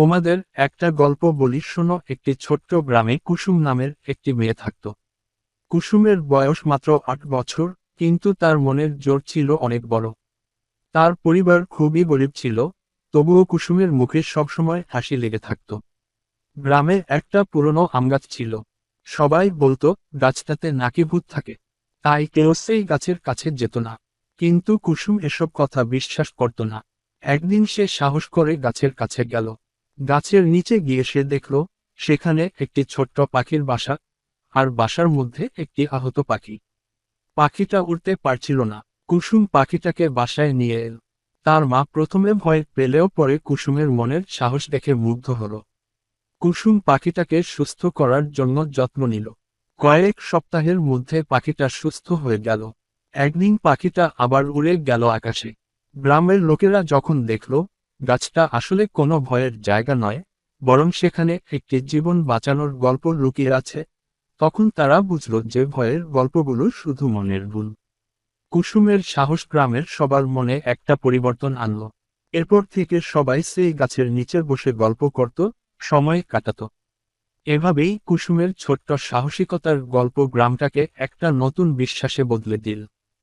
তোমাদের একটা গল্প বলি, শোনো, একটি ছোট্ট গ্রামে কুসুম নামের একটি মেয়ে থাকত। কুসুমের বয়স মাত্র আট বছর, কিন্তু তার মনের জোর ছিল অনেক বড়। তার পরিবার খুবই গরিব ছিল, তবুও কুসুমের মুখে সবসময় হাসি লেগে থাকত। গ্রামে একটা পুরনো আমগাছ ছিল। সবাই বলতো, গাছটাতে নাকি ভূত থাকে। তাই কেউ সেই গাছের কাছে যেত না। কিন্তু কুসুম এসব কথা বিশ্বাস করত না। একদিন সে সাহস করে গাছের কাছে গেল। গাছের নিচে গিয়ে সে দেখল, সেখানে একটি ছোট্ট পাখির বাসা, আর বাসার মধ্যে একটি আহত পাখি। পাখিটা উড়তে পারছিল না। কুসুম পাখিটাকে বাসায় নিয়ে এল। তার মা প্রথমে ভয় পেলেও পরে কুসুমের মনের সাহস দেখে মুগ্ধ হল। কুসুম পাখিটাকে সুস্থ করার জন্য যত্ন নিল। কয়েক সপ্তাহের মধ্যে পাখিটা সুস্থ হয়ে গেল। একদিন পাখিটা আবার উড়ে গেল আকাশে। গ্রামের লোকেরা যখন দেখল গাছটা আসলে কোনো ভয়ের জায়গা নয়, বরং সেখানে একটি জীবন বাঁচানোর গল্প লুকিয়ে আছে। তখন তারা বুঝল যে ভয়ের গল্পগুলো শুধু মনের ভুল। কুসুমের সাহস গ্রামের সবার মনে একটা পরিবর্তন আনল। এরপর থেকে সবাই সেই গাছের নিচে বসে গল্প করত, সময় কাটাত। এভাবেই কুসুমের ছোট্ট সাহসিকতার গল্প গ্রামটাকে একটা নতুন বিশ্বাসে বদলে দিল।